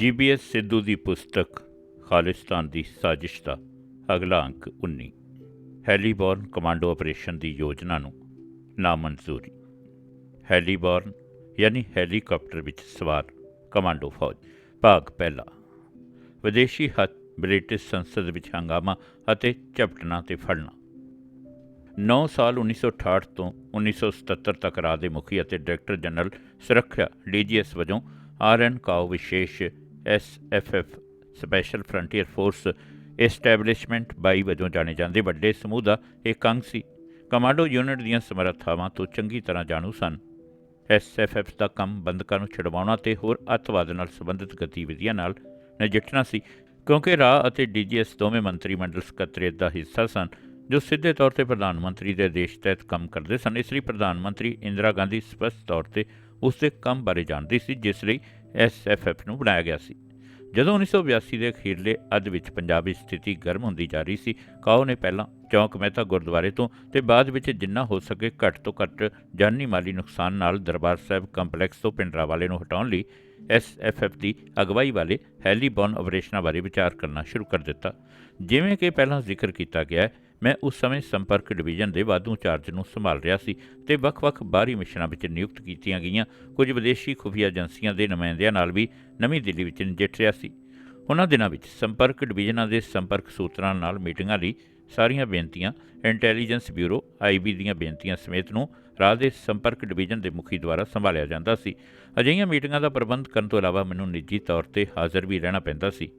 ਜੀਬੀਐਸ ਸਿੱਧੂ ਦੀ ਪੁਸਤਕ ਖਾਲਿਸਤਾਨ ਦੀ ਸਾਜ਼ਿਸ਼ ਦਾ ਅਗਲਾ ਅੰਕ 19 ਹੈਲੀਬੋਰਨ ਕਮਾਂਡੋ ਆਪਰੇਸ਼ਨ ਦੀ ਯੋਜਨਾ ਨੂੰ ਨਾਮਨਜ਼ੂਰੀ। ਹੈਲੀਬੋਰਨ ਯਾਨੀ ਹੈਲੀਕਾਪਟਰ ਵਿੱਚ ਸਵਾਰ ਕਮਾਂਡੋ ਫੌਜ, ਭਾਗ ਪਹਿਲਾ। ਵਿਦੇਸ਼ੀ ਹੱਥ ਬ੍ਰਿਟਿਸ਼ ਸੰਸਦ ਵਿੱਚ ਹੰਗਾਮਾ ਅਤੇ ਝਪਟਣਾ ਤੇ ਫੜਨਾ। 9 ਸਾਲ 1968 ਤੋਂ 1977 ਤੱਕ ਰਾਜ ਦੇ ਮੁਖੀ ਅਤੇ ਡਾਇਰੈਕਟਰ ਜਨਰਲ ਸੁਰੱਖਿਆ ਡੀਜੀਐਸ ਵਜੋਂ ਆਰਐਨ ਕਾਓ ਵਿਸ਼ੇਸ਼ SFF special frontier force establishment ਬਾਈ ਵਜੋਂ ਜਾਣੇ ਜਾਂਦੇ ਵੱਡੇ ਸਮੂਹ ਦਾ ਇੱਕ ਅੰਗ ਸੀ। ਕਮਾਂਡੋ ਯੂਨਿਟ ਦੀਆਂ ਸਮਰੱਥਾਵਾਂ ਤੋਂ ਚੰਗੀ ਤਰ੍ਹਾਂ ਜਾਣੂ ਸਨ। ਐਸਐਫਐਫ ਦਾ ਕੰਮ ਬੰਦਕਾਂ ਨੂੰ ਛਡਵਾਉਣਾ ਤੇ ਹੋਰ ਅੱਤਵਾਦ ਨਾਲ ਸੰਬੰਧਿਤ ਗਤੀਵਿਧੀਆਂ ਨਾਲ ਨਜਿੱਠਣਾ ਸੀ, ਕਿਉਂਕਿ ਰਾਹ ਅਤੇ ਡੀਜੀਐਸ ਦੋਵੇਂ ਮੰਤਰੀ ਮੰਡਲ ਸਕੱਤਰੇਤ ਦਾ ਹਿੱਸਾ ਸਨ, ਜੋ ਸਿੱਧੇ ਤੌਰ ਤੇ ਪ੍ਰਧਾਨ ਮੰਤਰੀ ਦੇ ਆਦੇਸ਼ ਤਹਿਤ ਕੰਮ ਕਰਦੇ ਸਨ। ਇਸ ਲਈ ਪ੍ਰਧਾਨ ਮੰਤਰੀ ਇੰਦਰਾ ਗਾਂਧੀ ਸਪਸ਼ਟ ਤੌਰ ਤੇ ਉਸ ਦੇ ਕੰਮ ਬਾਰੇ ਜਾਣਦੀ ਸੀ, ਜਿਸ ਲਈ ਐਸਐਫਐਫ ਨੂੰ ਬਣਾਇਆ ਗਿਆ ਸੀ। ਜਦੋਂ 1982 ਦੇ ਅਖੀਰਲੇ ਅੱਧ ਵਿੱਚ ਪੰਜਾਬ ਦੀ ਸਥਿਤੀ ਗਰਮ ਹੁੰਦੀ ਜਾ ਰਹੀ ਸੀ, ਕਾਓ ਨੇ ਪਹਿਲਾਂ ਚੌਂਕ ਮਹਿਤਾ ਗੁਰਦੁਆਰੇ ਤੋਂ ਤੇ ਬਾਅਦ ਵਿੱਚ ਜਿੰਨਾ ਹੋ ਸਕੇ ਘੱਟ ਤੋਂ ਘੱਟ ਜਾਨੀ ਮਾਲੀ ਨੁਕਸਾਨ ਨਾਲ ਦਰਬਾਰ ਸਾਹਿਬ ਕੰਪਲੈਕਸ ਤੋਂ ਪਿੰਡਰਾਵਾਲੇ ਨੂੰ ਹਟਾਉਣ ਲਈ ਐਸਐਫਐਫ ਦੀ ਅਗਵਾਈ ਵਾਲੇ ਹੈਲੀਬੌਨ ਆਪਰੇਸ਼ਨਾਂ ਬਾਰੇ ਵਿਚਾਰ ਕਰਨਾ ਸ਼ੁਰੂ ਕਰ ਦਿੱਤਾ। ਜਿਵੇਂ ਕਿ ਪਹਿਲਾਂ ਜ਼ਿਕਰ ਕੀਤਾ ਗਿਆ ਹੈ ਮੈਂ ਉਸ ਸਮੇਂ ਸੰਪਰਕ ਡਿਵੀਜ਼ਨ ਦੇ ਵਾਧੂ ਚਾਰਜ ਨੂੰ ਸੰਭਾਲ ਰਿਹਾ ਸੀ ਤੇ ਵੱਖ-ਵੱਖ ਬਾਹਰੀ ਮਿਸ਼ਨਾਂ ਵਿੱਚ ਨਿਯੁਕਤ ਕੀਤੀਆਂ ਗਈਆਂ। ਕੁਝ ਵਿਦੇਸ਼ੀ ਖੁਫੀਆ ਏਜੰਸੀਆਂ ਦੇ ਨੁਮਾਇੰਦਿਆਂ ਨਾਲ ਵੀ ਨਵੀਂ ਦਿੱਲੀ ਵਿੱਚ ਨਜਿੱਠ ਰਿਹਾ ਸੀ। ਉਹਨਾਂ ਦਿਨਾਂ ਵਿੱਚ ਸੰਪਰਕ ਡਿਵੀਜ਼ਨਾਂ ਦੇ ਸੰਪਰਕ ਸੂਤਰਾਂ ਨਾਲ ਮੀਟਿੰਗਾਂ ਲਈ ਸਾਰੀਆਂ ਬੇਨਤੀਆਂ, ਇੰਟੈਲੀਜੈਂਸ ਬਿਊਰੋ ਆਈਬੀ ਦੀਆਂ ਬੇਨਤੀਆਂ ਸਮੇਤ ਨੂੰ ਰਾਜ ਦੇ ਸੰਪਰਕ ਡਿਵੀਜ਼ਨ ਦੇ ਮੁਖੀ ਦੁਆਰਾ ਸੰਭਾਲਿਆ ਜਾਂਦਾ ਸੀ। ਅਜਿਹੀਆਂ ਮੀਟਿੰਗਾਂ ਦਾ ਪ੍ਰਬੰਧ ਕਰਨ ਤੋਂ ਇਲਾਵਾ ਮੈਨੂੰ ਨਿੱਜੀ ਤੌਰ ਤੇ ਹਾਜ਼ਰ ਵੀ ਰਹਿਣਾ ਪੈਂਦਾ ਸੀ।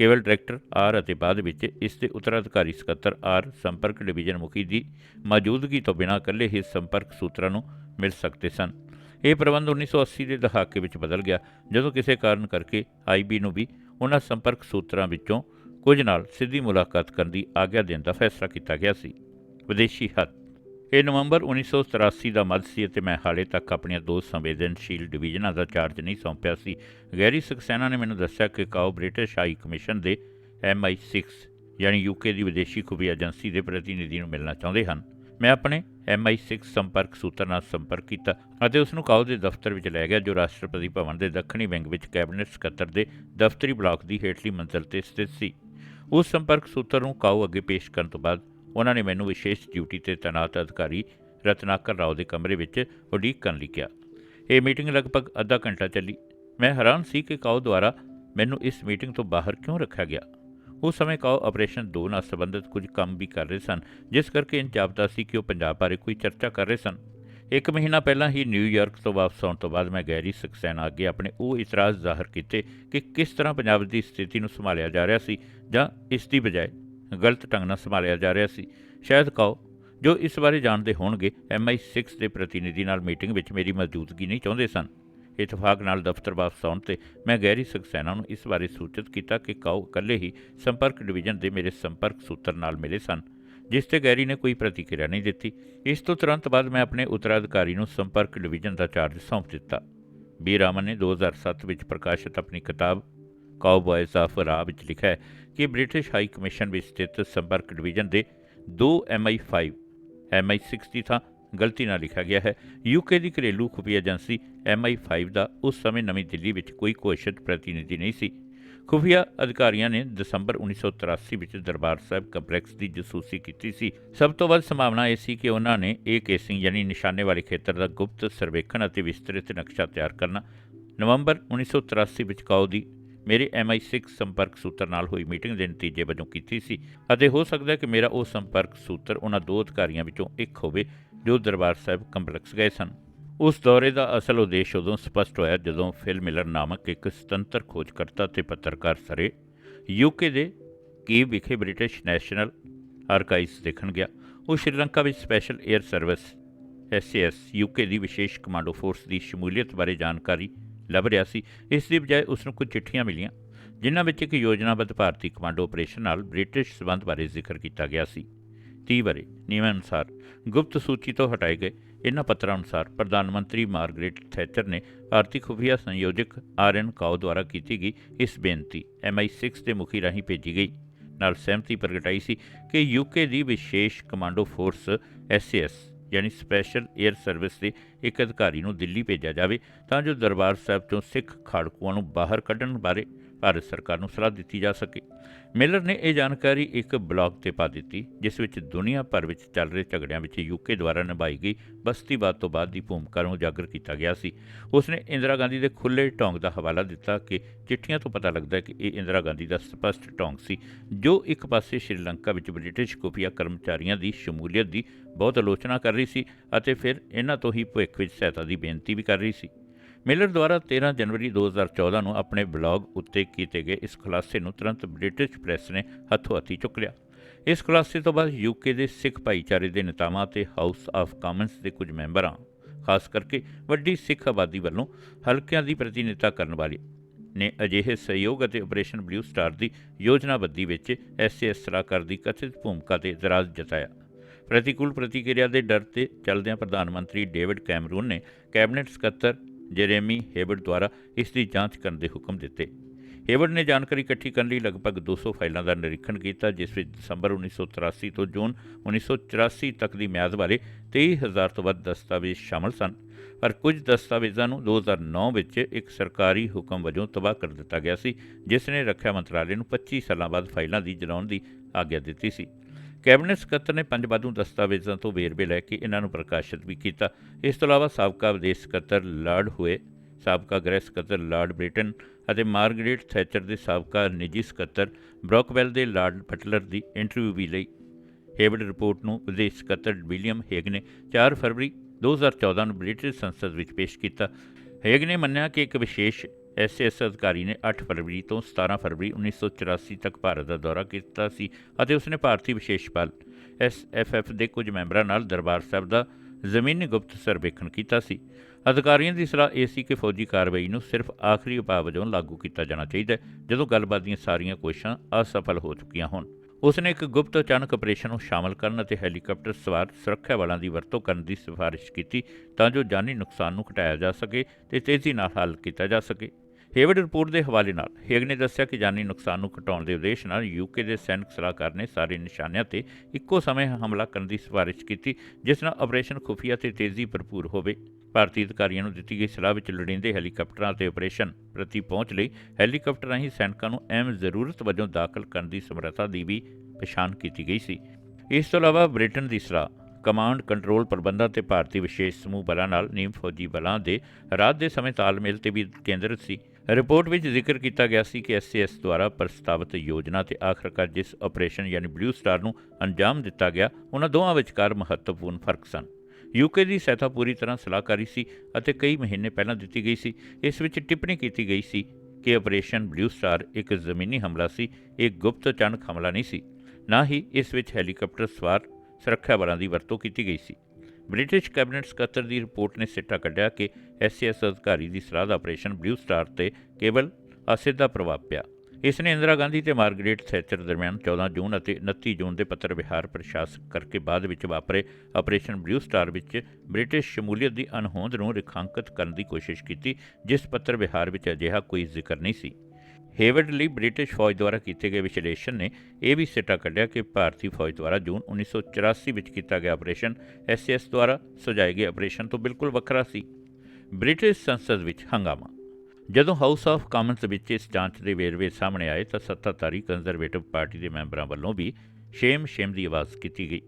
ਕੇਵਲ ਡਾਇਰੈਕਟਰ ਆਰ ਅਤੇ ਬਾਅਦ ਵਿੱਚ ਇਸ ਦੇ ਉੱਤਰਾਧਿਕਾਰੀ ਸਕੱਤਰ ਆਰ ਸੰਪਰਕ ਡਿਵੀਜ਼ਨ ਮੁਖੀ ਦੀ ਮੌਜੂਦਗੀ ਤੋਂ ਬਿਨਾਂ ਇਕੱਲੇ ਹੀ ਸੰਪਰਕ ਸੂਤਰਾਂ ਨੂੰ ਮਿਲ ਸਕਦੇ ਸਨ। ਇਹ ਪ੍ਰਬੰਧ 1980 ਦੇ ਦਹਾਕੇ ਵਿੱਚ ਬਦਲ ਗਿਆ, ਜਦੋਂ ਕਿਸੇ ਕਾਰਨ ਕਰਕੇ ਆਈਬੀ ਨੂੰ ਵੀ ਉਹਨਾਂ ਸੰਪਰਕ ਸੂਤਰਾਂ ਵਿੱਚੋਂ ਕੁਝ ਨਾਲ ਸਿੱਧੀ ਮੁਲਾਕਾਤ ਕਰਨ ਦੀ ਆਗਿਆ ਦੇਣ ਦਾ ਫੈਸਲਾ ਕੀਤਾ ਗਿਆ ਸੀ। ਵਿਦੇਸ਼ੀ ਹੱਥ ਇਹ ਨਵੰਬਰ 1983 ਦਾ ਮੱਧ ਸੀ ਅਤੇ ਮੈਂ ਹਾਲੇ ਤੱਕ ਆਪਣੀਆਂ ਦੋ ਸੰਵੇਦਨਸ਼ੀਲ ਡਿਵੀਜ਼ਨਾਂ ਦਾ ਚਾਰਜ ਨਹੀਂ ਸੌਂਪਿਆ ਸੀ। ਗੈਰੀ ਸਕਸੈਨਾ ਨੇ ਮੈਨੂੰ ਦੱਸਿਆ ਕਿ ਕਾਓ ਬ੍ਰਿਟਿਸ਼ ਹਾਈ ਕਮਿਸ਼ਨ ਦੇ MI6 ਯਾਨੀ ਯੂਕੇ ਦੀ ਵਿਦੇਸ਼ੀ ਖੁਫੀਆ ਏਜੰਸੀ ਦੇ ਪ੍ਰਤੀਨਿਧੀ ਨੂੰ ਮਿਲਣਾ ਚਾਹੁੰਦੇ ਹਨ। ਮੈਂ ਆਪਣੇ MI6 ਸੰਪਰਕ ਸੂਤਰ ਨਾਲ ਸੰਪਰਕ ਕੀਤਾ ਅਤੇ ਉਸ ਨੂੰ ਕਾਓ ਦੇ ਦਫ਼ਤਰ ਵਿੱਚ ਲੈ ਗਿਆ, ਜੋ ਰਾਸ਼ਟਰਪਤੀ ਭਵਨ ਦੇ ਦੱਖਣੀ ਵਿੰਗ ਵਿੱਚ ਕੈਬਨਿਟ ਸਕੱਤਰ ਦੇ ਦਫ਼ਤਰੀ ਬਲਾਕ ਦੀ ਹੇਠਲੀ ਮੰਜ਼ਲ ਤੇ ਸਥਿਤ ਸੀ। ਉਸ ਸੰਪਰਕ ਸੂਤਰ ਨੂੰ ਕਾਓ ਅੱਗੇ ਪੇਸ਼ ਕਰਨ ਤੋਂ ਬਾਅਦ ਉਹਨਾਂ ਨੇ ਮੈਨੂੰ ਵਿਸ਼ੇਸ਼ ਡਿਊਟੀ ਤੇ ਤੈਨਾਤ ਅਧਿਕਾਰੀ ਰਤਨਾਕਰ ਰਾਓ ਦੇ ਕਮਰੇ ਵਿੱਚ ਉਡੀਕ ਕਰਨ ਲਈ ਕਿਹਾ। ਇਹ ਮੀਟਿੰਗ ਲਗਭਗ ਅੱਧਾ ਘੰਟਾ ਚੱਲੀ। ਮੈਂ ਹੈਰਾਨ ਸੀ ਕਿ ਕਾਓ ਦੁਆਰਾ ਮੈਨੂੰ ਇਸ ਮੀਟਿੰਗ ਤੋਂ ਬਾਹਰ ਕਿਉਂ ਰੱਖਿਆ ਗਿਆ। ਉਸ ਸਮੇਂ ਕਾਓ ਆਪਰੇਸ਼ਨ 2 ਨਾਲ ਸੰਬੰਧਿਤ ਕੁਝ ਕੰਮ ਵੀ ਕਰ ਰਹੇ ਸਨ, ਜਿਸ ਕਰਕੇ ਇੰਜ ਜਾਪਦਾ ਸੀ ਕਿ ਉਹ ਪੰਜਾਬ ਬਾਰੇ ਕੋਈ ਚਰਚਾ ਕਰ ਰਹੇ ਸਨ। ਇੱਕ ਮਹੀਨਾ ਪਹਿਲਾਂ ਹੀ ਨਿਊਯਾਰਕ ਤੋਂ ਵਾਪਸ ਆਉਣ ਤੋਂ ਬਾਅਦ ਮੈਂ ਗੈਰੀ ਸਕਸੈਨਾ ਅੱਗੇ ਆਪਣੇ ਉਹ ਇਤਰਾਜ਼ ਜ਼ਾਹਰ ਕੀਤੇ ਕਿ ਕਿਸ ਤਰ੍ਹਾਂ ਪੰਜਾਬ ਦੀ ਸਥਿਤੀ ਨੂੰ ਸੰਭਾਲਿਆ ਜਾ ਰਿਹਾ ਸੀ ਜਾਂ ਇਸ ਦੀ ਬਜਾਏ ਗਲਤ ਢੰਗ ਨਾਲ ਸੰਭਾਲਿਆ ਜਾ ਰਿਹਾ ਸੀ। ਸ਼ਾਇਦ ਕਹੋ, ਜੋ ਇਸ ਬਾਰੇ ਜਾਣਦੇ ਹੋਣਗੇ MI6 ਦੇ ਪ੍ਰਤੀਨਿਧੀ ਨਾਲ ਮੀਟਿੰਗ ਵਿੱਚ ਮੇਰੀ ਮੌਜੂਦਗੀ ਨਹੀਂ ਚਾਹੁੰਦੇ ਸਨ। ਇਤਫਾਕ ਨਾਲ ਦਫ਼ਤਰ ਵਾਪਸ ਆਉਣ ਤੇ ਮੈਂ ਗੈਰੀ ਸਕਸੈਨਾ ਨੂੰ ਇਸ ਬਾਰੇ ਸੂਚਿਤ ਕੀਤਾ ਕਿ ਕਾਓ ਇਕੱਲੇ ਹੀ ਸੰਪਰਕ ਡਿਵੀਜ਼ਨ ਦੇ ਮੇਰੇ ਸੰਪਰਕ ਸੂਤਰ ਨਾਲ ਮਿਲੇ ਸਨ, ਜਿਸ ਤੇ ਗੈਰੀ ਨੇ ਕੋਈ ਪ੍ਰਤੀਕਿਰਿਆ ਨਹੀਂ ਦਿੱਤੀ। ਇਸ ਤੋਂ ਤੁਰੰਤ ਬਾਅਦ ਮੈਂ ਆਪਣੇ ਉੱਤਰਾਧਿਕਾਰੀ ਨੂੰ ਸੰਪਰਕ ਡਿਵੀਜ਼ਨ ਦਾ ਚਾਰਜ ਸੌਂਪ ਦਿੱਤਾ। ਬੀ ਰਾਮਨ ਨੇ 2007 ਵਿੱਚ ਪ੍ਰਕਾਸ਼ਿਤ ਆਪਣੀ ਕਿਤਾਬ ਕਾਊਬॉयਜ਼ ਆਫ ਰਾ ਵਿੱਚ ਲਿਖਿਆ ਹੈ ਕਿ ਬ੍ਰਿਟਿਸ਼ ਹਾਈ ਕਮਿਸ਼ਨ ਵਿੱਚ ਸਥਿਤ ਸੰਪਰਕ ਡਿਵੀਜ਼ਨ ਦੇ ਦੋ MI5 MI6 ਦੀ ਥਾਂ ਗਲਤੀ ਨਾਲ ਲਿਖਿਆ ਗਿਆ ਹੈ। ਯੂਕੇ ਦੀ ਘਰੇਲੂ ਖੁਫੀਆ ਏਜੰਸੀ MI5 ਦਾ ਉਸ ਸਮੇਂ ਨਵੀਂ ਦਿੱਲੀ ਵਿੱਚ ਕੋਈ ਘੋਸ਼ਿਤ ਪ੍ਰਤੀਨਿਧੀ ਨਹੀਂ ਸੀ। ਖੁਫੀਆ ਅਧਿਕਾਰੀਆਂ ਨੇ ਦਸੰਬਰ 1983 ਵਿੱਚ ਦਰਬਾਰ ਸਾਹਿਬ ਕੰਪਲੈਕਸ ਦੀ ਜਸੂਸੀ ਕੀਤੀ ਸੀ। ਸਭ ਤੋਂ ਵੱਧ ਸੰਭਾਵਨਾ ਇਹ ਸੀ ਕਿ ਉਹਨਾਂ ਨੇ ਇਹ ਕੇਸਿੰਗ ਯਾਨੀ ਨਿਸ਼ਾਨੇ ਵਾਲੇ ਖੇਤਰ ਦਾ ਗੁਪਤ ਸਰਵੇਖਣ ਅਤੇ ਵਿਸਤ੍ਰਿਤ ਨਕਸ਼ਾ ਤਿਆਰ ਕਰਨਾ। ਨਵੰਬਰ 1983 ਵਿੱਚ ਕਾਓ ਦੀ ਮੇਰੇ MI6 ਸੰਪਰਕ ਸੂਤਰ ਨਾਲ ਹੋਈ ਮੀਟਿੰਗ ਦੇ ਨਤੀਜੇ ਵਜੋਂ ਕੀਤੀ ਸੀ ਅਤੇ ਹੋ ਸਕਦਾ ਹੈ ਕਿ ਮੇਰਾ ਉਹ ਸੰਪਰਕ ਸੂਤਰ ਉਹਨਾਂ ਦੋ ਅਧਿਕਾਰੀਆਂ ਵਿੱਚੋਂ ਇੱਕ ਹੋਵੇ ਜੋ ਦਰਬਾਰ ਸਾਹਿਬ ਕੰਪਲੈਕਸ ਗਏ ਸਨ। ਉਸ ਦੌਰੇ ਦਾ ਅਸਲ ਉਦੇਸ਼ ਉਦੋਂ ਸਪਸ਼ਟ ਹੋਇਆ ਜਦੋਂ ਫਿਲ ਮਿਲਰ ਨਾਮਕ ਇੱਕ ਸੁਤੰਤਰ ਖੋਜਕਰਤਾ ਤੇ ਪੱਤਰਕਾਰ ਸਰੇ ਯੂਕੇ ਦੇ ਕੀਵ ਵਿਖੇ ਬ੍ਰਿਟਿਸ਼ ਨੈਸ਼ਨਲ ਆਰਕਾਈਵਸ ਦੇਖਣ ਗਿਆ। ਉਹ ਸ਼੍ਰੀਲੰਕਾ ਵਿੱਚ special air service SAS UK ਦੀ ਵਿਸ਼ੇਸ਼ ਕਮਾਂਡੋ ਫੋਰਸ ਦੀ ਸ਼ਮੂਲੀਅਤ ਬਾਰੇ ਜਾਣਕਾਰੀ ਲੱਭ ਰਿਹਾ ਸੀ। ਇਸ ਦੀ ਬਜਾਏ ਉਸ ਨੂੰ ਕੁਝ ਚਿੱਠੀਆਂ ਮਿਲੀਆਂ, ਜਿਨ੍ਹਾਂ ਵਿੱਚ ਇੱਕ ਯੋਜਨਾਬੱਧ ਭਾਰਤੀ ਕਮਾਂਡੋ ਆਪਰੇਸ਼ਨ ਨਾਲ ਬ੍ਰਿਟਿਸ਼ ਸਬੰਧ ਬਾਰੇ ਜ਼ਿਕਰ ਕੀਤਾ ਗਿਆ ਸੀ। 30 ਬਾਰੇ ਨਿਯਮਾਂ ਅਨੁਸਾਰ ਗੁਪਤ ਸੂਚੀ ਤੋਂ ਹਟਾਏ ਗਏ ਇਹਨਾਂ ਪੱਤਰਾਂ ਅਨੁਸਾਰ ਪ੍ਰਧਾਨ ਮੰਤਰੀ ਮਾਰਗਰੇਟ ਥੈਚਰ ਨੇ ਆਰਥਿਕ ਖੁਫੀਆ ਸੰਯੋਜਕ ਆਰਐਨ ਕਾਓ ਦੁਆਰਾ ਕੀਤੀ ਗਈ ਇਸ ਬੇਨਤੀ MI6 ਦੇ ਮੁਖੀ ਰਾਹੀਂ ਭੇਜੀ ਗਈ। ਨਾਲ ਸਹਿਮਤੀ ਪ੍ਰਗਟਾਈ ਸੀ ਕਿ ਯੂਕੇ ਦੀ ਵਿਸ਼ੇਸ਼ ਕਮਾਂਡੋ ਫੋਰਸ ਐਸਏਐਸ ਯਾਨੀ ਸਪੈਸ਼ਲ 에ਅਰ ਸਰਵਿਸ ਦੇ ਇੱਕ ਅਧਿਕਾਰੀ ਨੂੰ ਦਿੱਲੀ ਭੇਜਿਆ ਜਾਵੇ ਤਾਂ ਜੋ ਦਰਬਾਰ ਸਾਹਿਬ ਤੋਂ ਸਿੱਖ ਖਾੜਕੂਆਂ ਨੂੰ ਬਾਹਰ ਕੱਢਣ ਬਾਰੇ ਭਾਰਤ ਸਰਕਾਰ ਨੂੰ ਸਲਾਹ ਦਿੱਤੀ ਜਾ ਸਕੇ। ਮਿਲਰ ਨੇ ਇਹ ਜਾਣਕਾਰੀ ਇੱਕ ਬਲੌਗ ਤੇ ਪਾ ਦਿੱਤੀ, ਜਿਸ ਵਿੱਚ ਦੁਨੀਆ ਭਰ ਵਿੱਚ ਚੱਲ ਰਹੇ ਝਗੜਿਆਂ ਵਿੱਚ ਯੂਕੇ ਦੁਆਰਾ ਨਿਭਾਈ ਗਈ ਬਸਤੀਵਾਦ ਤੋਂ ਬਾਅਦ ਦੀ ਭੂਮਿਕਾ ਨੂੰ ਉਜਾਗਰ ਕੀਤਾ ਗਿਆ ਸੀ। ਉਸ ਨੇ ਇੰਦਰਾ ਗਾਂਧੀ ਦੇ ਖੁੱਲੇ ਢੰਗ ਦਾ ਹਵਾਲਾ ਦਿੱਤਾ ਕਿ ਚਿੱਠੀਆਂ ਤੋਂ ਪਤਾ ਲੱਗਦਾ ਹੈ ਕਿ ਇਹ ਇੰਦਰਾ ਗਾਂਧੀ ਦਾ ਸਪਸ਼ਟ ਢੰਗ ਸੀ, ਜੋ ਇੱਕ ਪਾਸੇ ਸ਼੍ਰੀਲੰਕਾ ਵਿੱਚ ਬ੍ਰਿਟਿਸ਼ ਖੁਫੀਆ ਕਰਮਚਾਰੀਆਂ ਦੀ ਸ਼ਮੂਲੀਅਤ ਦੀ ਬਹੁਤ ਆਲੋਚਨਾ ਕਰ ਰਹੀ ਸੀ ਅਤੇ ਫਿਰ ਇਹਨਾਂ ਤੋਂ ਹੀ ਭਵਿੱਖ ਵਿੱਚ ਸਹਾਇਤਾ ਦੀ ਬੇਨਤੀ ਵੀ ਕਰ ਰਹੀ ਸੀ। ਮਿਲਰ ਦੁਆਰਾ 13 ਜਨਵਰੀ 2014 ਨੂੰ ਆਪਣੇ ਬਲੌਗ ਉੱਤੇ ਕੀਤੇ ਗਏ ਇਸ ਖੁਲਾਸੇ ਨੂੰ ਤੁਰੰਤ ਬ੍ਰਿਟਿਸ਼ ਪ੍ਰੈਸ ਨੇ ਹੱਥੋਂ ਹੱਥੀ ਚੁੱਕ ਲਿਆ। ਇਸ ਖੁਲਾਸੇ ਤੋਂ ਬਾਅਦ ਯੂਕੇ ਦੇ ਸਿੱਖ ਭਾਈਚਾਰੇ ਦੇ ਨੇਤਾਵਾਂ ਅਤੇ ਹਾਊਸ ਆਫ ਕਾਮਨਸ ਦੇ ਕੁਝ ਮੈਂਬਰਾਂ, ਖਾਸ ਕਰਕੇ ਵੱਡੀ ਸਿੱਖ ਆਬਾਦੀ ਵੱਲੋਂ ਹਲਕਿਆਂ ਦੀ ਪ੍ਰਤੀਨਿਧਤਾ ਕਰਨ ਵਾਲੇ ਨੇ ਅਜਿਹੇ ਸਹਿਯੋਗ ਅਤੇ ਆਪਰੇਸ਼ਨ ਬਲੂ ਸਟਾਰ ਦੀ ਯੋਜਨਾਬੱਦੀ ਵਿੱਚ ਐਸਐਸ ਸਲਾਹਕਾਰ ਦੀ ਕਥਿਤ ਭੂਮਿਕਾ ਤੇ ਇਤਰਾਜ਼ ਜਤਾਇਆ। ਪ੍ਰਤੀਕੂਲ ਪ੍ਰਤੀਕਿਰਿਆ ਦੇ ਡਰ ਤੇ ਚੱਲਦਿਆਂ ਪ੍ਰਧਾਨ ਮੰਤਰੀ ਡੇਵਿਡ ਕੈਮਰੂਨ ਨੇ ਕੈਬਨਿਟ ਸਕੱਤਰ ਜੇਰੇਮੀ ਹੇਬਰਟ ਦੁਆਰਾ ਇਸ ਦੀ ਜਾਂਚ ਕਰਨ ਦੇ ਹੁਕਮ ਦਿੱਤੇ। ਹੇਬਰਟ ਨੇ ਜਾਣਕਾਰੀ ਇਕੱਠੀ ਕਰਨ ਲਈ ਲਗਭਗ 200 ਫਾਈਲਾਂ ਦਾ ਨਿਰੀਖਣ ਕੀਤਾ, ਜਿਸ ਵਿੱਚ ਦਸੰਬਰ 1983 ਤੋਂ ਜੂਨ 1984 ਤੱਕ ਦੀ ਮਿਆਦ ਬਾਰੇ 23000 ਤੋਂ ਵੱਧ ਦਸਤਾਵੇਜ਼ ਸ਼ਾਮਲ ਸਨ। ਪਰ ਕੁਝ ਦਸਤਾਵੇਜ਼ਾਂ ਨੂੰ 2009 ਵਿੱਚ ਇੱਕ ਸਰਕਾਰੀ ਹੁਕਮ ਵਜੋਂ ਤਬਾਹ ਕਰ ਦਿੱਤਾ ਗਿਆ ਸੀ, ਜਿਸ ਨੇ ਰੱਖਿਆ ਮੰਤਰਾਲੇ ਨੂੰ 25 ਸਾਲਾਂ ਬਾਅਦ ਫਾਈਲਾਂ ਦੀ ਜਲਾਉਣ ਦੀ ਆਗਿਆ ਦਿੱਤੀ ਸੀ। ਕੈਬਨਿਟ ਸਕੱਤਰ ਨੇ ਪੰਜ ਵਾਧੂ ਦਸਤਾਵੇਜ਼ਾਂ ਤੋਂ ਵੇਰਵੇ ਲੈ ਕੇ ਇਹਨਾਂ ਨੂੰ ਪ੍ਰਕਾਸ਼ਿਤ ਵੀ ਕੀਤਾ। ਇਸ ਤੋਂ ਇਲਾਵਾ ਸਾਬਕਾ ਵਿਦੇਸ਼ ਸਕੱਤਰ ਲਾਰਡ ਹੋਏ, ਸਾਬਕਾ ਗ੍ਰਹਿ ਸਕੱਤਰ ਲਾਰਡ ਬ੍ਰਿਟਨ ਅਤੇ ਮਾਰਗਰੇਟ ਥੈਚਰ ਦੇ ਸਾਬਕਾ ਨਿੱਜੀ ਸਕੱਤਰ ਬ੍ਰੌਕਵੈਲ ਦੇ ਲਾਰਡ ਬਟਲਰ ਦੀ ਇੰਟਰਵਿਊ ਵੀ ਲਈ। ਹੇਵਡ ਰਿਪੋਰਟ ਨੂੰ ਵਿਦੇਸ਼ ਸਕੱਤਰ ਵਿਲੀਅਮ ਹੇਗ ਨੇ 4 ਫਰਵਰੀ 2014 ਨੂੰ ਬ੍ਰਿਟਿਸ਼ ਸੰਸਦ ਵਿੱਚ ਪੇਸ਼ ਕੀਤਾ। ਹੇਗ ਨੇ ਮੰਨਿਆ ਕਿ ਇੱਕ ਵਿਸ਼ੇਸ਼ ਐਸਐਸ ਅਧਿਕਾਰੀ ਨੇ 8 ਫਰਵਰੀ ਤੋਂ 17 ਫਰਵਰੀ 1984 ਤੱਕ ਭਾਰਤ ਦਾ ਦੌਰਾ ਕੀਤਾ ਸੀ ਅਤੇ ਉਸਨੇ ਭਾਰਤੀ ਵਿਸ਼ੇਸ਼ ਬਲ ਐਸਐਫਐਫ ਦੇ ਕੁਝ ਮੈਂਬਰਾਂ ਨਾਲ ਦਰਬਾਰ ਸਾਹਿਬ ਦਾ ਜ਼ਮੀਨੀ ਗੁਪਤ ਸਰਵੇਖਣ ਕੀਤਾ ਸੀ। ਅਧਿਕਾਰੀਆਂ ਦੀ ਸਲਾਹ ਇਹ ਸੀ ਕਿ ਫੌਜੀ ਕਾਰਵਾਈ ਨੂੰ ਸਿਰਫ ਆਖਰੀ ਉਪਾਅ ਵਜੋਂ ਲਾਗੂ ਕੀਤਾ ਜਾਣਾ ਚਾਹੀਦਾ ਹੈ, ਜਦੋਂ ਗੱਲਬਾਤ ਦੀਆਂ ਸਾਰੀਆਂ ਕੋਸ਼ਿਸ਼ਾਂ ਅਸਫਲ ਹੋ ਚੁੱਕੀਆਂ ਹੋਣ। ਉਸ ਨੇ ਇੱਕ ਗੁਪਤ ਅਚਾਨਕ ਆਪਰੇਸ਼ਨ ਨੂੰ ਸ਼ਾਮਲ ਕਰਨ ਅਤੇ ਹੈਲੀਕਾਪਟਰ ਸਵਾਰ ਸੁਰੱਖਿਆ ਬਲਾਂ ਦੀ ਵਰਤੋਂ ਕਰਨ ਦੀ ਸਿਫਾਰਿਸ਼ ਕੀਤੀ ਤਾਂ ਜੋ ਜਾਨੀ ਨੁਕਸਾਨ ਨੂੰ ਘਟਾਇਆ ਜਾ ਸਕੇ ਤੇ ਤੇਜ਼ੀ ਨਾਲ ਹੱਲ ਕੀਤਾ ਜਾ ਸਕੇ। ਹੇਵਡ ਰਿਪੋਰਟ ਦੇ ਹਵਾਲੇ ਨਾਲ, ਹੇਗ ਨੇ ਦੱਸਿਆ ਕਿ ਜਾਨੀ ਨੁਕਸਾਨ ਨੂੰ ਘਟਾਉਣ ਦੇ ਉਦੇਸ਼ ਨਾਲ ਯੂਕੇ ਦੇ ਸੈਨਿਕ ਸਲਾਹਕਾਰ ਨੇ ਸਾਰੇ ਨਿਸ਼ਾਨਿਆਂ ਤੇ ਇੱਕੋ ਸਮੇਂ ਹਮਲਾ ਕਰਨ ਦੀ ਸਿਫਾਰਿਸ਼ ਕੀਤੀ, ਜਿਸ ਨਾਲ ਆਪਰੇਸ਼ਨ ਖੁਫੀਆ ਤੇ ਤੇਜ਼ੀ ਭਰਪੂਰ ਹੋਵੇ। ਭਾਰਤੀ ਅਧਿਕਾਰੀਆਂ ਨੂੰ ਦਿੱਤੀ ਗਈ ਸਲਾਹ ਵਿੱਚ ਲੋੜੀਂਦੇ ਹੈਲੀਕਾਪਟਰਾਂ ਅਤੇ ਆਪਰੇਸ਼ਨ ਪ੍ਰਤੀ ਪਹੁੰਚ ਲਈ ਹੈਲੀਕਾਪਟਰ ਰਾਹੀਂ ਸੈਨਿਕਾਂ ਨੂੰ ਅਹਿਮ ਜ਼ਰੂਰਤ ਵਜੋਂ ਦਾਖਲ ਕਰਨ ਦੀ ਸਮਰੱਥਾ ਦੀ ਵੀ ਪਛਾਣ ਕੀਤੀ ਗਈ ਸੀ। ਇਸ ਤੋਂ ਇਲਾਵਾ ਬ੍ਰਿਟਨ ਦੀ ਸਲਾਹ, ਕਮਾਂਡ ਕੰਟਰੋਲ ਪ੍ਰਬੰਧਾਂ ਤੇ ਭਾਰਤੀ ਵਿਸ਼ੇਸ਼ ਸਮੂਹ ਬਲਾਂ ਨਾਲ ਨੀਮ ਫੌਜੀ ਬਲਾਂ ਦੇ ਰਾਤ ਦੇ ਸਮੇਂ ਤਾਲਮੇਲ ਤੇ ਵੀ ਕੇਂਦਰਿਤ ਸੀ। ਰਿਪੋਰਟ ਵਿੱਚ ਜ਼ਿਕਰ ਕੀਤਾ ਗਿਆ ਸੀ ਕਿ ਐਸਸੀਐਸ ਦੁਆਰਾ ਪ੍ਰਸਤਾਵਿਤ ਯੋਜਨਾ ਤੇ ਆਖਰਕਾਰ ਜਿਸ ਆਪਰੇਸ਼ਨ ਯਾਨੀ ਬਲੂ ਸਟਾਰ ਨੂੰ ਅੰਜਾਮ ਦਿੱਤਾ ਗਿਆ, ਉਹਨਾਂ ਦੋਵਾਂ ਵਿਚਕਾਰ ਮਹੱਤਵਪੂਰਨ ਫ਼ਰਕ ਸਨ। ਯੂਕੇ ਦੀ ਸਹਾਇਤਾ ਪੂਰੀ ਤਰ੍ਹਾਂ ਸਲਾਹਕਾਰੀ ਸੀ ਅਤੇ ਕਈ ਮਹੀਨੇ ਪਹਿਲਾਂ ਦਿੱਤੀ ਗਈ ਸੀ। ਇਸ ਵਿੱਚ ਟਿੱਪਣੀ ਕੀਤੀ ਗਈ ਸੀ ਕਿ ਆਪਰੇਸ਼ਨ ਬਲੂ ਸਟਾਰ ਇੱਕ ਜ਼ਮੀਨੀ ਹਮਲਾ ਸੀ, ਇਹ ਗੁਪਤ ਅਚਾਨਕ ਹਮਲਾ ਨਹੀਂ ਸੀ। ਨਾ ਹੀ ਇਸ ਵਿੱਚ ਹੈਲੀਕਾਪਟਰ ਸਵਾਰ ਸੁਰੱਖਿਆ ਬਲਾਂ ਦੀ ਵਰਤੋਂ ਕੀਤੀ ਗਈ ਸੀ। ਬ੍ਰਿਟਿਸ਼ ਕੈਬਨਿਟ ਸਕੱਤਰ ਦੀ ਰਿਪੋਰਟ ਨੇ ਸਿੱਟਾ ਕੱਢਿਆ ਕਿ ਐਸਸੀਐਸ ਅਧਿਕਾਰੀ ਦੀ ਸਲਾਹ ਦਾ ਆਪਰੇਸ਼ਨ ਬਲੂ ਸਟਾਰ ਤੇ ਕੇਵਲ ਅਸਿੱਧਾ ਪ੍ਰਭਾਵ ਪਿਆ। ਇਸ ਨੇ ਇੰਦਰਾ ਗਾਂਧੀ ਤੇ ਮਾਰਗਰੇਟ ਥੈਚਰ ਦਰਮਿਆਨ 14 ਜੂਨ ਅਤੇ 29 ਜੂਨ ਦੇ ਪੱਤਰ ਵਿਹਾਰ ਪ੍ਰਸ਼ਾਸਕ ਕਰਕੇ ਬਾਅਦ ਵਿੱਚ ਵਾਪਰੇ ਆਪਰੇਸ਼ਨ ਬਲੂ ਸਟਾਰ ਵਿੱਚ ਬ੍ਰਿਟਿਸ਼ ਸ਼ਮੂਲੀਅਤ ਦੀ ਅਣਹੋਂਦ ਨੂੰ ਰੇਖਾਂਕਿਤ ਕਰਨ ਦੀ ਕੋਸ਼ਿਸ਼ ਕੀਤੀ, ਜਿਸ ਪੱਤਰ ਵਿਹਾਰ ਵਿੱਚ ਅਜਿਹਾ ਕੋਈ ਜ਼ਿਕਰ ਨਹੀਂ ਸੀ। ਹੇਵਰਡ ਲਈ ਬ੍ਰਿਟਿਸ਼ ਫੌਜ ਦੁਆਰਾ ਕੀਤੇ ਗਏ ਵਿਸ਼ਲੇਸ਼ਣ ਨੇ ਇਹ ਵੀ ਸਿੱਟਾ ਕੱਢਿਆ ਕਿ ਭਾਰਤੀ ਫੌਜ ਦੁਆਰਾ ਜੂਨ 1984 ਵਿੱਚ ਕੀਤਾ ਗਿਆ ਆਪਰੇਸ਼ਨ ਐਸਐਸ ਦੁਆਰਾ ਸੁਝਾਏ ਗਏ ਆਪਰੇਸ਼ਨ ਤੋਂ ਬਿਲਕੁਲ ਵੱਖਰਾ ਸੀ। ਬ੍ਰਿਟਿਸ਼ ਸੰਸਦ ਵਿੱਚ ਹੰਗਾਮਾ ਜਦੋਂ ਹਾਊਸ ਆਫ ਕਾਮਨਸ ਵਿੱਚ ਇਸ ਜਾਂਚ ਦੇ ਵੇਰਵੇ ਸਾਹਮਣੇ ਆਏ ਤਾਂ ਸੱਤਾਧਾਰੀ ਕੰਜ਼ਰਵੇਟਿਵ ਪਾਰਟੀ ਦੇ ਮੈਂਬਰਾਂ ਵੱਲੋਂ ਵੀ ਸ਼ੇਮ ਸ਼ੇਮ ਦੀ ਆਵਾਜ਼ ਕੀਤੀ ਗਈ।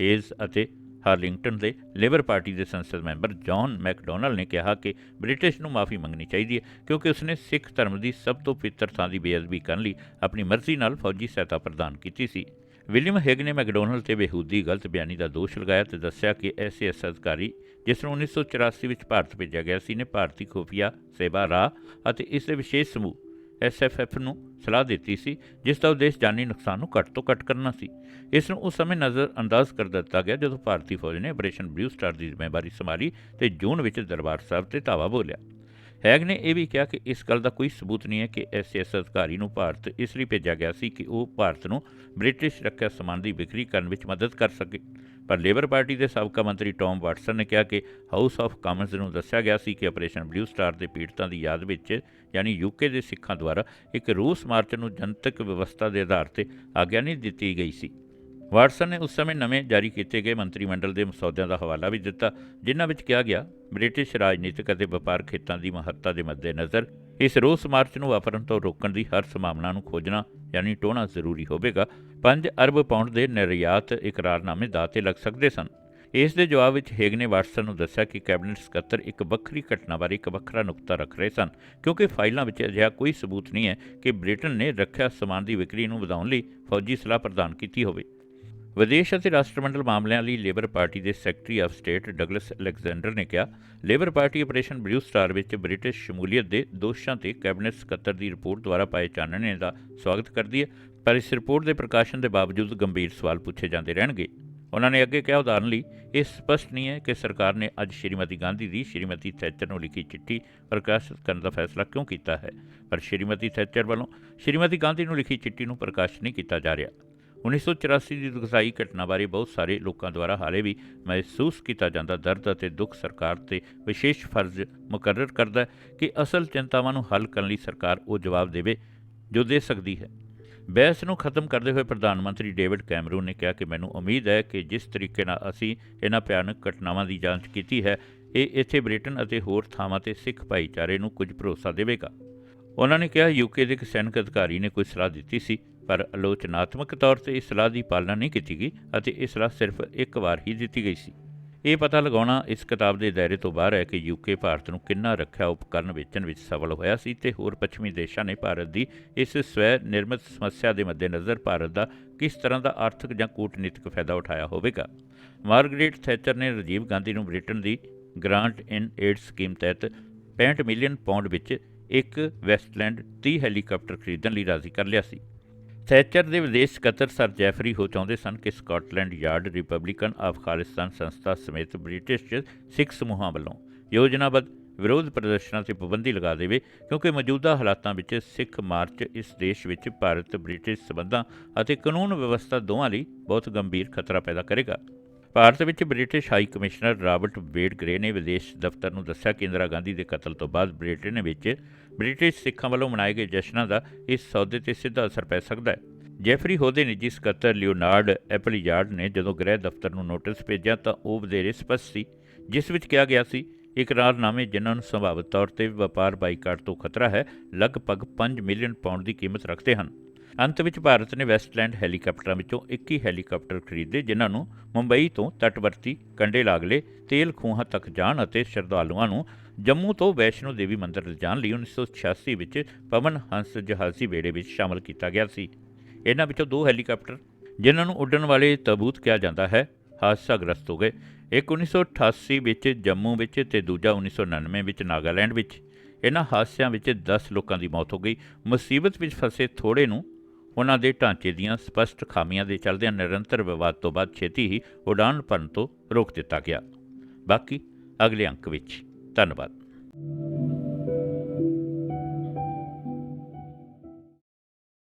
ਹੇਜ਼ ਅਤੇ ਹਾਰਲਿੰਗਟਨ ਦੇ ਲੇਬਰ ਪਾਰਟੀ ਦੇ ਸੰਸਦ ਮੈਂਬਰ ਜੌਨ ਮੈਕਡੋਨਲਡ ਨੇ ਕਿਹਾ ਕਿ ਬ੍ਰਿਟਿਸ਼ ਨੂੰ ਮਾਫੀ ਮੰਗਣੀ ਚਾਹੀਦੀ ਹੈ ਕਿਉਂਕਿ ਉਸਨੇ ਸਿੱਖ ਧਰਮ ਦੀ ਸਭ ਤੋਂ ਪਵਿੱਤਰ ਥਾਂ ਦੀ ਬੇਅਦਬੀ ਕਰਨ ਲਈ ਆਪਣੀ ਮਰਜ਼ੀ ਨਾਲ ਫੌਜੀ ਸਹਾਇਤਾ ਪ੍ਰਦਾਨ ਕੀਤੀ ਸੀ। ਵਿਲੀਅਮ ਹੈਗ ਨੇ ਮੈਕਡੋਨਲਡ ਤੇ ਬੇਹੂਦੀ ਗਲਤ ਬਿਆਨੀ ਦਾ ਦੋਸ਼ ਲਗਾਇਆ ਤੇ ਦੱਸਿਆ ਕਿ ਐਸਐਸ ਅਧਿਕਾਰੀ ਜਿਸ ਨੂੰ 1984 ਵਿੱਚ ਭਾਰਤ ਭੇਜਿਆ ਗਿਆ ਸੀ, ਨੇ ਭਾਰਤੀ ਖੁਫੀਆ ਸੇਵਾ ਰਾਹ ਅਤੇ ਇਸ ਦੇ ਵਿਸ਼ੇਸ਼ ਸਮੂਹ ਐਸਐਫਐਫ ਨੂੰ ਸਲਾਹ ਦਿੱਤੀ ਸੀ, ਜਿਸ ਦਾ ਉਦੇਸ਼ ਜਾਨੀ ਨੁਕਸਾਨ ਨੂੰ ਘੱਟ ਤੋਂ ਘੱਟ ਕਰਨਾ ਸੀ। ਇਸ ਨੂੰ ਉਸ ਸਮੇਂ ਨਜ਼ਰ ਅੰਦਾਜ਼ ਕਰ ਦਿੱਤਾ ਗਿਆ ਜਦੋਂ ਭਾਰਤੀ ਫੌਜ ਨੇ ਆਪਰੇਸ਼ਨ ਬਲੂ ਸਟਾਰ ਦੀ ਜ਼ਿੰਮੇਵਾਰੀ ਸੰਭਾਲੀ ਤੇ ਜੂਨ ਵਿੱਚ ਦਰਬਾਰ ਸਾਹਿਬ ਤੇ ਧਾਵਾ ਬੋਲਿਆ। ਹੈਗ ਨੇ ਇਹ ਵੀ ਕਿਹਾ ਕਿ ਇਸ ਗੱਲ ਦਾ ਕੋਈ ਸਬੂਤ ਨਹੀਂ ਹੈ ਕਿ ਐਸਐਸ ਅਧਿਕਾਰੀ ਨੂੰ ਭਾਰਤ ਇਸ ਲਈ ਭੇਜਿਆ ਗਿਆ ਸੀ ਕਿ ਉਹ ਭਾਰਤ ਨੂੰ ਬ੍ਰਿਟਿਸ਼ ਰੱਖਿਆ ਸਮਾਨ ਦੀ ਵਿਕਰੀ ਕਰਨ ਵਿੱਚ ਮਦਦ ਕਰ ਸਕੇ। ਪਰ ਲੇਬਰ ਪਾਰਟੀ ਦੇ ਸਾਬਕਾ ਮੰਤਰੀ ਟੌਮ ਵਾਟਸਨ ਨੇ ਕਿਹਾ ਕਿ ਹਾਊਸ ਆਫ ਕਾਮਨਸ ਨੂੰ ਦੱਸਿਆ ਗਿਆ ਸੀ ਕਿ ਆਪਰੇਸ਼ਨ ਬਲੂ ਸਟਾਰ ਦੇ ਪੀੜਤਾਂ ਦੀ ਯਾਦ ਵਿੱਚ, ਯਾਨੀ ਯੂਕੇ ਦੇ ਸਿੱਖਾਂ ਦੁਆਰਾ ਇੱਕ ਰੂਸ ਮਾਰਚ ਨੂੰ ਜਨਤਕ ਵਿਵਸਥਾ ਦੇ ਆਧਾਰ ਤੇ ਆਗਿਆ ਨਹੀਂ ਦਿੱਤੀ ਗਈ ਸੀ। ਵਾਟਸਨ ਨੇ ਉਸ ਸਮੇਂ ਨਵੇਂ ਜਾਰੀ ਕੀਤੇ ਗਏ ਮੰਤਰੀ ਮੰਡਲ ਦੇ ਮਸੌਦਿਆਂ ਦਾ ਹਵਾਲਾ ਵੀ ਦਿੱਤਾ, ਜਿਨ੍ਹਾਂ ਵਿੱਚ ਕਿਹਾ ਗਿਆ, ਬ੍ਰਿਟਿਸ਼ ਰਾਜਨੀਤਿਕ ਅਤੇ ਵਪਾਰਕ ਹਿੱਤਾਂ ਦੀ ਮਹੱਤਤਾ ਦੇ ਮੱਦੇਨਜ਼ਰ ਇਸ ਰੋਸ ਮਾਰਚ ਨੂੰ ਵਾਪਰਨ ਤੋਂ ਰੋਕਣ ਦੀ ਹਰ ਸੰਭਾਵਨਾ ਨੂੰ ਖੋਜਣਾ, ਯਾਨੀ ਟੋਣਾ ਜ਼ਰੂਰੀ ਹੋਵੇਗਾ 5 ਅਰਬ ਪਾਉਂਡ ਦੇ ਨਿਰਯਾਤ ਇਕਰਾਰਨਾਮੇ ਦਾਅਤੇ ਲੱਗ ਸਕਦੇ ਸਨ। ਇਸ ਦੇ ਜਵਾਬ ਵਿੱਚ ਹੇਗ ਨੇ ਵਾਟਸਨ ਨੂੰ ਦੱਸਿਆ ਕਿ ਕੈਬਨਿਟ ਸਕੱਤਰ ਇੱਕ ਵੱਖਰੀ ਘਟਨਾ ਬਾਰੇ ਇੱਕ ਵੱਖਰਾ ਨੁਕਤਾ ਰੱਖ ਰਹੇ ਸਨ, ਕਿਉਂਕਿ ਫਾਈਲਾਂ ਵਿੱਚ ਅਜਿਹਾ ਕੋਈ ਸਬੂਤ ਨਹੀਂ ਹੈ ਕਿ ਬ੍ਰਿਟਨ ਨੇ ਰੱਖਿਆ ਸਮਾਨ ਦੀ ਵਿਕਰੀ ਨੂੰ ਵਧਾਉਣ ਲਈ ਫੌਜੀ ਸਲਾਹ ਪ੍ਰਦਾਨ ਕੀਤੀ ਹੋਵੇ। ਵਿਦੇਸ਼ ਅਤੇ ਰਾਸ਼ਟਰਮੰਡਲ ਮਾਮਲਿਆਂ ਲਈ ਲੇਬਰ ਪਾਰਟੀ ਦੇ secretary of state Douglas Alexander ਨੇ ਕਿਹਾ, labour party operation blue star ਵਿੱਚ ਬ੍ਰਿਟਿਸ਼ ਸ਼ਮੂਲੀਅਤ ਦੇ ਦੋਸ਼ਾਂ ਤੇ ਕੈਬਨਿਟ ਸਕੱਤਰ ਦੀ ਰਿਪੋਰਟ ਦੁਆਰਾ ਪਾਏ ਚਾਨਣੇ ਦਾ ਸਵਾਗਤ ਕਰਦੀ ਹੈ, ਪਰ ਇਸ ਰਿਪੋਰਟ ਦੇ ਪ੍ਰਕਾਸ਼ਨ ਦੇ ਬਾਵਜੂਦ ਗੰਭੀਰ ਸਵਾਲ ਪੁੱਛੇ ਜਾਂਦੇ ਰਹਿਣਗੇ। ਉਹਨਾਂ ਨੇ ਅੱਗੇ ਕਿਹਾ, ਉਦਾਹਰਨ ਲਈ, ਇਹ ਸਪਸ਼ਟ ਨਹੀਂ ਹੈ ਕਿ ਸਰਕਾਰ ਨੇ ਅੱਜ ਸ਼੍ਰੀਮਤੀ ਗਾਂਧੀ ਦੀ ਸ਼੍ਰੀਮਤੀ ਥੈਚਰ ਨੂੰ ਲਿਖੀ ਚਿੱਠੀ ਪ੍ਰਕਾਸ਼ਿਤ ਕਰਨ ਦਾ ਫੈਸਲਾ ਕਿਉਂ ਕੀਤਾ ਹੈ? ਪਰ ਸ਼੍ਰੀਮਤੀ ਥੈਚਰ ਵੱਲੋਂ ਸ਼੍ਰੀਮਤੀ ਗਾਂਧੀ ਨੂੰ ਲਿਖੀ ਚਿੱਠੀ ਨੂੰ ਪ੍ਰਕਾਸ਼ਿਤ ਨਹੀਂ ਕੀਤਾ ਜਾ ਰਿਹਾ। 1984 ਦੀ ਦੁਖਦਾਈ ਘਟਨਾ ਬਾਰੇ ਬਹੁਤ ਸਾਰੇ ਲੋਕਾਂ ਦੁਆਰਾ ਹਾਲੇ ਵੀ ਮਹਿਸੂਸ ਕੀਤਾ ਜਾਂਦਾ। ਦਰਦ ਅਤੇ ਦੁੱਖ ਸਰਕਾਰ ਤੇ ਵਿਸ਼ੇਸ਼ ਫਰਜ਼ ਮੁਕਰਰ ਕਰਦਾ ਹੈ ਕਿ ਅਸਲ ਚਿੰਤਾਵਾਂ ਨੂੰ ਹੱਲ ਕਰਨ ਲਈ ਸਰਕਾਰ ਉਹ ਜਵਾਬ ਦੇਵੇ ਜੋ ਦੇ ਸਕਦੀ ਹੈ। ਬਹਿਸ ਨੂੰ ਖਤਮ ਕਰਦੇ ਹੋਏ ਪ੍ਰਧਾਨ ਮੰਤਰੀ ਡੇਵਿਡ ਕੈਮਰਨ ਨੇ ਕਿਹਾ ਕਿ ਮੈਨੂੰ ਉਮੀਦ ਹੈ ਕਿ ਜਿਸ ਤਰੀਕੇ ਨਾਲ ਅਸੀਂ ਇਹਨਾਂ ਭਿਆਨਕ ਘਟਨਾਵਾਂ ਦੀ ਜਾਂਚ ਕੀਤੀ ਹੈ, ਇਹ ਇੱਥੇ ਬ੍ਰਿਟਨ ਅਤੇ ਹੋਰ ਥਾਵਾਂ ਤੇ ਸਿੱਖ ਭਾਈਚਾਰੇ ਨੂੰ ਕੁਝ ਭਰੋਸਾ ਦੇਵੇਗਾ। ਉਹਨਾਂ ਨੇ ਕਿਹਾ ਯੂਕੇ ਦੇ ਇੱਕ ਸੈਨਿਕ ਅਧਿਕਾਰੀ ਨੇ ਕੋਈ ਸਲਾਹ ਦਿੱਤੀ ਸੀ। ਪਰ ਆਲੋਚਨਾਤਮਕ ਤੌਰ ਤੇ ਇਸ ਸਲਾਹ ਦੀ ਪਾਲਣਾ ਨਹੀਂ ਕੀਤੀ ਗਈ ਅਤੇ ਇਹ ਸਲਾਹ ਸਿਰਫ ਇੱਕ ਵਾਰ ਹੀ ਦਿੱਤੀ ਗਈ ਸੀ। ਇਹ ਪਤਾ ਲਗਾਉਣਾ ਇਸ ਕਿਤਾਬ ਦੇ ਦਾਇਰੇ ਤੋਂ ਬਾਹਰ ਹੈ ਕਿ ਯੂਕੇ ਭਾਰਤ ਨੂੰ ਕਿੰਨਾ ਰੱਖਿਆ ਉਪਕਰਨ ਵੇਚਣ ਵਿੱਚ ਸਫਲ ਹੋਇਆ ਸੀ ਤੇ ਹੋਰ ਪੱਛਮੀ ਦੇਸ਼ਾਂ ਨੇ ਭਾਰਤ ਦੀ ਇਸ ਸਵੈ ਨਿਰਮਿਤ ਸਮੱਸਿਆ ਦੇ ਮੱਦੇਨਜ਼ਰ ਭਾਰਤ ਦਾ ਕਿਸ ਤਰ੍ਹਾਂ ਦਾ ਆਰਥਿਕ ਜਾਂ ਕੂਟਨੀਤਿਕ ਫਾਇਦਾ ਉਠਾਇਆ ਹੋਵੇਗਾ। ਮਾਰਗਰੇਟ ਥੈਚਰ ਨੇ ਰਾਜੀਵ ਗਾਂਧੀ ਨੂੰ ਬ੍ਰਿਟਨ ਦੀ ਗ੍ਰਾਂਟ ਇਨ ਏਡ ਸਕੀਮ ਤਹਿਤ 65 ਮਿਲੀਅਨ ਪਾਉਂਡ ਵਿੱਚ ਇੱਕ ਵੈਸਟਲੈਂਡ 30 ਹੈਲੀਕਾਪਟਰ ਖਰੀਦਣ ਲਈ ਰਾਜ਼ੀ ਕਰ ਲਿਆ ਸੀ। ਥੈਚਰ ਦੇ ਵਿਦੇਸ਼ ਸਕੱਤਰ ਸਰ ਜੈਫਰੀ ਹੋ ਚਾਹੁੰਦੇ ਸਨ ਕਿ Scotland Yard Republican of Khalistan ਸੰਸਥਾ ਸਮੇਤ ਬ੍ਰਿਟਿਸ਼ ਸਿੱਖ ਸਮੂਹਾਂ ਵੱਲੋਂ ਯੋਜਨਾਬੱਧ ਵਿਰੋਧ ਪ੍ਰਦਰਸ਼ਨਾਂ ਤੇ ਪਾਬੰਦੀ ਲਗਾ ਦੇਵੇ, ਕਿਉਂਕਿ ਮੌਜੂਦਾ ਹਾਲਾਤਾਂ ਵਿੱਚ ਸਿੱਖ ਮਾਰਚ ਇਸ ਦੇਸ਼ ਵਿੱਚ ਭਾਰਤ, ਬ੍ਰਿਟਿਸ਼ ਸਬੰਧਾਂ ਅਤੇ ਕਾਨੂੰਨ ਵਿਵਸਥਾ ਦੋਵਾਂ ਲਈ ਬਹੁਤ ਗੰਭੀਰ ਖਤਰਾ ਪੈਦਾ ਕਰੇਗਾ। ਭਾਰਤ ਵਿੱਚ British high commissioner Robert Wade Gray ਨੇ ਵਿਦੇਸ਼ ਦਫ਼ਤਰ ਨੂੰ ਦੱਸਿਆ ਕਿ ਇੰਦਰਾ ਗਾਂਧੀ ਦੇ ਕਤਲ ਤੋਂ ਬਾਅਦ ਬ੍ਰਿਟੇਨ ਵਿੱਚ ਬ੍ਰਿਟਿਸ਼ ਸਿੱਖਾਂ ਵੱਲੋਂ ਮਨਾਏ ਗਏ ਜਸ਼ਨਾਂ ਦਾ ਇਸ ਸੌਦੇ ਤੇ ਸਿੱਧਾ ਅਸਰ ਪੈ ਸਕਦਾ ਹੈ। ਜੈਫਰੀ ਹੋਦੇ ਨਿੱਜੀ ਸਕੱਤਰ ਲਿਓਨਾਰਡ ਐਪਲੀਯਾਰਡ ਨੇ ਜਦੋਂ ਗ੍ਰਹਿ ਦਫ਼ਤਰ ਨੂੰ ਨੋਟਿਸ ਭੇਜਿਆ ਤਾਂ ਉਹ ਵਧੇਰੇ ਸਪਸ਼ਟ ਸੀ, ਜਿਸ ਵਿੱਚ ਕਿਹਾ ਗਿਆ ਸੀ, ਇਕਰਾਰਨਾਮੇ ਜਿਨ੍ਹਾਂ ਨੂੰ ਸੰਭਾਵਿਤ ਤੌਰ ਤੇ ਵਪਾਰ ਬਾਈਕਾਟ ਤੋਂ ਖਤਰਾ ਹੈ, ਲਗਭਗ 5 ਮਿਲੀਅਨ ਪਾਉਂਡ ਦੀ ਕੀਮਤ ਰੱਖਦੇ ਹਨ। ਅੰਤ ਵਿੱਚ ਭਾਰਤ ਨੇ ਵੈਸਟਲੈਂਡ ਹੈਲੀਕਾਪਟਰਾਂ ਵਿੱਚੋਂ 21 ਹੈਲੀਕਾਪਟਰ ਖਰੀਦੇ, ਜਿਨ੍ਹਾਂ ਨੂੰ ਮੁੰਬਈ ਤੋਂ ਤਟਵਰਤੀ ਕੰਡੇ ਲਾਗਲੇ ਤੇਲ ਖੂਹਾਂ ਤੱਕ ਜਾਣ ਅਤੇ ਸ਼ਰਧਾਲੂਆਂ ਨੂੰ ਜੰਮੂ ਤੋਂ ਵੈਸ਼ਨੋ ਦੇਵੀ ਮੰਦਿਰ ਲਿਜਾਣ ਲਈ 1986 ਵਿੱਚ ਪਵਨ ਹੰਸ ਜਹਾਜ਼ੀ ਬੇੜੇ ਵਿੱਚ ਸ਼ਾਮਲ ਕੀਤਾ ਗਿਆ ਸੀ। ਇਹਨਾਂ ਵਿੱਚੋਂ ਦੋ ਹੈਲੀਕਾਪਟਰ, ਜਿਨ੍ਹਾਂ ਨੂੰ ਉੱਡਣ ਵਾਲੇ ਤਬੂਤ ਕਿਹਾ ਜਾਂਦਾ ਹੈ, ਹਾਦਸਾਗ੍ਰਸਤ ਹੋ ਗਏ। ਇੱਕ 1988 ਵਿੱਚ ਜੰਮੂ ਵਿੱਚ ਤੇ ਦੂਜਾ 1999 ਵਿੱਚ ਨਾਗਾਲੈਂਡ ਵਿੱਚ। ਇਹਨਾਂ ਹਾਦਸਿਆਂ ਵਿੱਚ 10 ਲੋਕਾਂ ਦੀ ਮੌਤ ਹੋ ਗਈ। ਮੁਸੀਬਤ ਵਿੱਚ ਫਸੇ ਥੋੜੇ ਨੂੰ ਉਹਨਾਂ ਦੇ ਢਾਂਚੇ ਦੀਆਂ ਸਪਸ਼ਟ ਖਾਮੀਆਂ ਦੇ ਚਲਦਿਆਂ ਨਿਰੰਤਰ ਵਿਵਾਦ ਤੋਂ ਬਾਅਦ ਛੇਤੀ ਹੀ ਉਡਾਨ ਭਰਨ ਤੋਂ ਰੋਕ ਦਿੱਤਾ ਗਿਆ। ਬਾਕੀ ਅਗਲੇ ਅੰਕ ਵਿੱਚ। ਧੰਨਵਾਦ।